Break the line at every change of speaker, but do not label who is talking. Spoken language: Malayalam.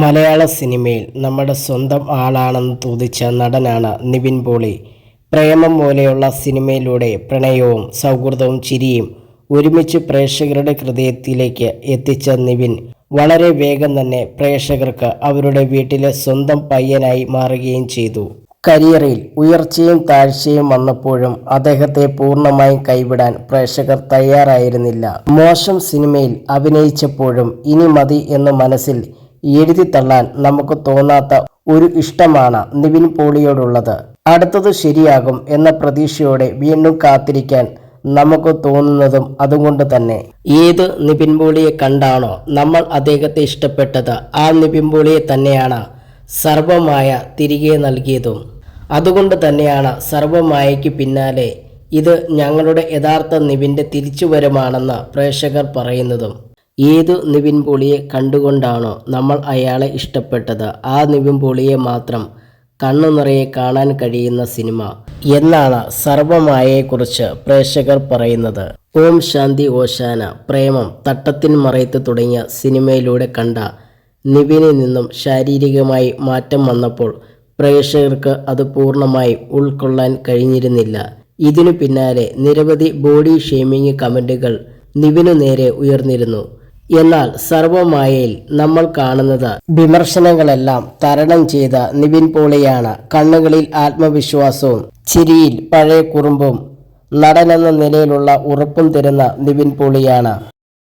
മലയാള സിനിമയിൽ നമ്മുടെ സ്വന്തം ആളാണെന്ന് തോന്നിച്ച നടനാണ് നിവിൻ പോളി. പ്രേമം പോലെയുള്ള സിനിമയിലൂടെ പ്രണയവും സൗഹൃദവും ചിരിയും ഒരുമിച്ച് പ്രേക്ഷകരുടെ ഹൃദയത്തിലേക്ക് എത്തിച്ച നിവിൻ വളരെ വേഗം തന്നെ പ്രേക്ഷകർക്ക് അവരുടെ വീട്ടിലെ സ്വന്തം പയ്യനായി മാറുകയും ചെയ്തു. കരിയറിൽ ഉയർച്ചയും താഴ്ചയും വന്നപ്പോഴും അദ്ദേഹത്തെ പൂർണമായും കൈവിടാൻ പ്രേക്ഷകർ തയ്യാറായിരുന്നില്ല. മോശം സിനിമയിൽ അഭിനയിച്ചപ്പോഴും ഇനി മതി എന്ന് മനസ്സിൽ എഴുതി തള്ളാൻ നമുക്ക് തോന്നാത്ത ഒരു ഇഷ്ടമാണ് നിവിൻ പോളിയോടുള്ളത്. അടുത്തത് ശരിയാകും എന്ന പ്രതീക്ഷയോടെ വീണ്ടും കാത്തിരിക്കാൻ നമുക്ക് തോന്നുന്നതും അതുകൊണ്ട് തന്നെ. ഏത് നിവിൻ പോളിയെ കണ്ടാണോ നമ്മൾ അദ്ദേഹത്തെ ഇഷ്ടപ്പെട്ടത് ആ നിവിൻ പോളിയെ തന്നെയാണ് സർവമായ തിരികെ നൽകിയതും. അതുകൊണ്ട് തന്നെയാണ് സർവമായയ്ക്ക് പിന്നാലെ ഇത് ഞങ്ങളുടെ യഥാർത്ഥ നിവിന്റെ തിരിച്ചുവരമാണെന്ന് പ്രേക്ഷകർ പറയുന്നതും. ഏതു നിവിൻ പോളിയെ കണ്ടുകൊണ്ടാണോ നമ്മൾ അയാളെ ഇഷ്ടപ്പെട്ടത്? ആ നിവിൻ പോളിയെ മാത്രം കണ്ണു നിറയെ കാണാൻ കഴിയുന്ന സിനിമ എന്നാണ് സർവമായയെക്കുറിച്ച് പ്രേക്ഷകർ പറയുന്നത്. ഓം ശാന്തി ഓശാന പ്രേമം തട്ടത്തിൻ മറയത്ത് തുടങ്ങിയ സിനിമയിലൂടെ കണ്ട നിവിനിൽ നിന്നും ശാരീരികമായി മാറ്റം വന്നപ്പോൾ പ്രേക്ഷകർക്ക് അത് പൂർണമായി ഉൾക്കൊള്ളാൻ കഴിഞ്ഞിരുന്നില്ല. ഇതിനു പിന്നാലെ നിരവധി ബോഡി ഷേമിംഗ് കമന്റുകൾ നിവിനു നേരെ ഉയർന്നിരുന്നു. എന്നാൽ സർവമായയിൽ നമ്മൾ കാണുന്നത് വിമർശനങ്ങളെല്ലാം തരണം ചെയ്ത നിവിൻ പോളിയാണ്. കണ്ണുകളിൽ ആത്മവിശ്വാസവും ചിരിയിൽ പഴയ കുറുമ്പും നടനെന്ന നിലയിലുള്ള ഉറപ്പും തരുന്ന നിവിൻ പോളിയാണ്.